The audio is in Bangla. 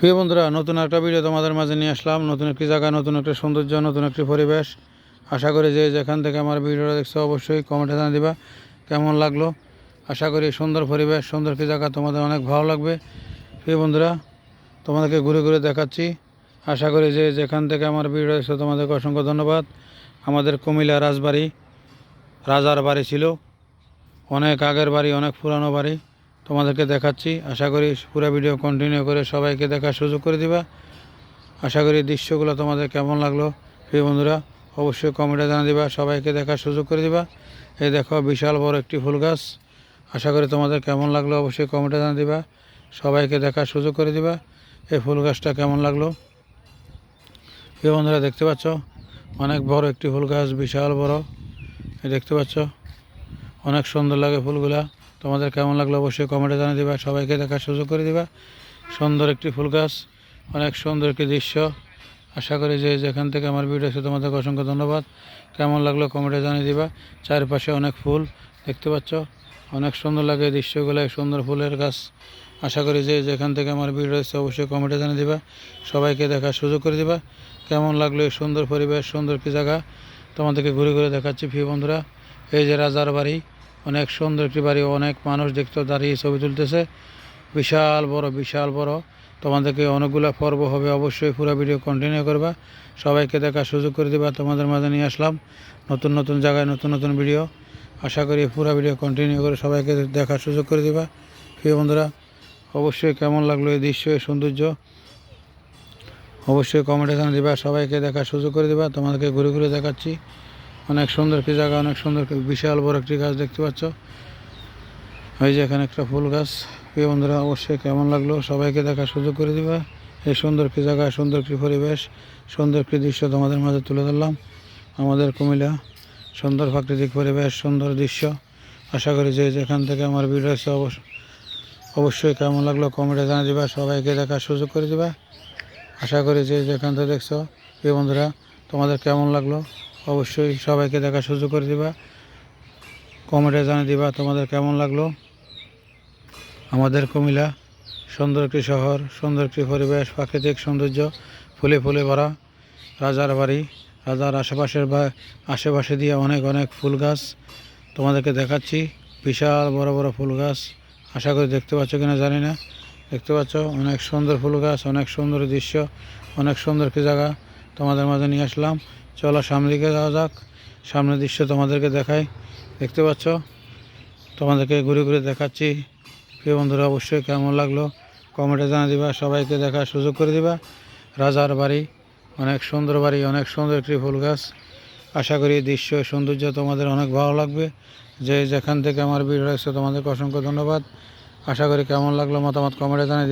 প্রিয় বন্ধুরা, নতুন একটা ভিডিও তোমাদের মাঝে নিয়ে আসলাম। নতুন একটি জায়গা, নতুন একটা সৌন্দর্য, নতুন একটি পরিবেশ। আশা করি যে যেখান থেকে আমার ভিডিওটা দেখছ অবশ্যই কমেন্টে জানিয়ে দিবা কেমন লাগল। আশা করি সুন্দর পরিবেশ, সুন্দর একটি জায়গা তোমাদের অনেক ভালো লাগবে। প্রিয় বন্ধুরা, তোমাদেরকে ঘুরে ঘুরে দেখাচ্ছি। আশা করি যে যেখান থেকে আমার ভিডিও দেখছ তোমাদেরকে অসংখ্য ধন্যবাদ। আমাদের কুমিল্লা রাজবাড়ি, রাজার বাড়ি ছিল। অনেক আগের বাড়ি, অনেক পুরানো বাড়ি। তোমাদেরকে দেখাচ্ছি। আশা করি পুরো ভিডিও কন্টিনিউ করে সবাইকে দেখার সুযোগ করে দিবা। আশা করি দৃশ্যগুলো তোমাদের কেমন লাগল? প্রিয় বন্ধুরা, অবশ্যই কমেন্টে জানিয়ে দিবা, সবাইকে দেখার সুযোগ করে দিবা। এই দেখো বিশাল বড় একটি ফুল গাছ। আশা করি তোমাদের কেমন লাগল? অবশ্যই কমেন্টে জানিয়ে দিবা। সবাইকে দেখার সুযোগ করে দিবা। এই ফুল গাছটা কেমন লাগল? প্রিয় বন্ধুরা, দেখতে পাচ্ছ? অনেক বড় একটি ফুল গাছ, বিশাল বড়। দেখতে পাচ্ছ? অনেক সুন্দর লাগে ফুলগুলা। তোমাদের কেমন লাগল অবশ্যই কমেন্টে জানিয়ে দিবা, সবাইকে দেখার সুযোগ করে দিবা। সুন্দর একটি ফুল গাছ, অনেক সুন্দর একটি দৃশ্য। আশা করি যে যেখান থেকে আমার ভিডিও এসে তোমাদেরকে অসংখ্য ধন্যবাদ। কেমন লাগল কমেন্টে জানিয়ে দিবা। চারপাশে অনেক ফুল দেখতে পাচ্ছ। অনেক সুন্দর লাগে দৃশ্যগুলো সুন্দর ফুলের গাছ। আশা করি যে যেখান থেকে আমার ভিডিও এসে অবশ্যই কমেন্টে জানিয়ে দিবা। সবাইকে দেখার সুযোগ করে দিবা। কেমন লাগল এই সুন্দর পরিবেশ, সুন্দর একটি জায়গা। তোমাদেরকে ঘুরে ঘুরে দেখাচ্ছি প্রিয় বন্ধুরা। এই যে রাজার বাড়ি, অনেক সুন্দর একটি বাড়ি, অনেক মানুষ দেখতে দাঁড়িয়ে ছবি তুলতেছে। বিশাল বড় বিশাল বড়। তোমাদেরকে অনেকগুলো পর্ব হবে, অবশ্যই পুরো ভিডিও কন্টিনিউ করবা। সবাইকে দেখার সুযোগ করে দিবা, তোমাদের মাঝে নিয়ে আসলাম। নতুন নতুন জায়গায় নতুন নতুন ভিডিও। আশা করি পুরো ভিডিও কন্টিনিউ করে সবাইকে দেখার সুযোগ করে দিবা। প্রিয় বন্ধুরা, অবশ্যই কেমন লাগল এই দৃশ্য, এই সৌন্দর্য? অবশ্যই কমেন্টে জানিয়ে দিবা, সবাইকে দেখার সুযোগ করে দিবা। তোমাদেরকে ঘুরে ঘুরে দেখাচ্ছি। অনেক সুন্দর একটি জায়গা, অনেক সুন্দর বিশাল বড় একটি গাছ দেখতে পাচ্ছ। ওই যে এখানে একটা ফুল গাছ। প্রিয় বন্ধুরা, অবশ্যই কেমন লাগল? সবাইকে দেখার সুযোগ করে দিবা। এই সুন্দর একটি জায়গা, সুন্দর একটি পরিবেশ, সুন্দর একটি দৃশ্য তোমাদের মাঝে তুলে ধরলাম। আমাদের কুমিল্লা সুন্দর প্রাকৃতিক পরিবেশ, সুন্দর দৃশ্য। আশা করি যে যেখান থেকে আমার ভিডিও অবশ্য অবশ্যই কেমন লাগল কমেন্টে জানিয়ে দিবা। সবাইকে দেখার সুযোগ করে দিবা। আশা করি যে যেখান থেকে দেখছ, প্রিয় বন্ধুরা, তোমাদের কেমন লাগল? অবশ্যই সবাইকে দেখা সুযোগ করে দিবা। কমেন্টে জানিয়ে দিবা তোমাদের কেমন লাগল। আমাদের কুমিল্লা সুন্দর একটি শহর, সুন্দর একটি পরিবেশ, প্রাকৃতিক সৌন্দর্য, ফুলে ফুলে ভরা। রাজার বাড়ি, রাজার আশেপাশের বা আশেপাশে দিয়ে অনেক অনেক ফুল গাছ তোমাদেরকে দেখাচ্ছি। বিশাল বড় বড় ফুল গাছ। আশা করি দেখতে পাচ্ছ কিনা জানি না। দেখতে পাচ্ছ অনেক সুন্দর ফুল গাছ, অনেক সুন্দর দৃশ্য, অনেক সুন্দর একটি জায়গা তোমাদের মাঝে নিয়ে আসলাম। চলো সামনে দিকে যাওয়া যাক। সামনের দৃশ্য তোমাদেরকে দেখাই। দেখতে পাচ্ছ? তোমাদেরকে ঘুরে ঘুরে দেখাচ্ছি। প্রিয় বন্ধুরা, অবশ্যই কেমন লাগল? কমেন্টে জানা দিবা, সবাইকে দেখার সুযোগ করে দিবা। রাজার বাড়ি, অনেক সুন্দর বাড়ি, অনেক সুন্দর একটি ফুল গাছ। আশা করি দৃশ্য, সৌন্দর্য তোমাদের অনেক ভালো লাগবে। যে যেখান থেকে আমার ভিডিও এসে তোমাদেরকে অসংখ্য ধন্যবাদ। আশা করি কেমন লাগল মতামত কমেন্টে জানিয়ে।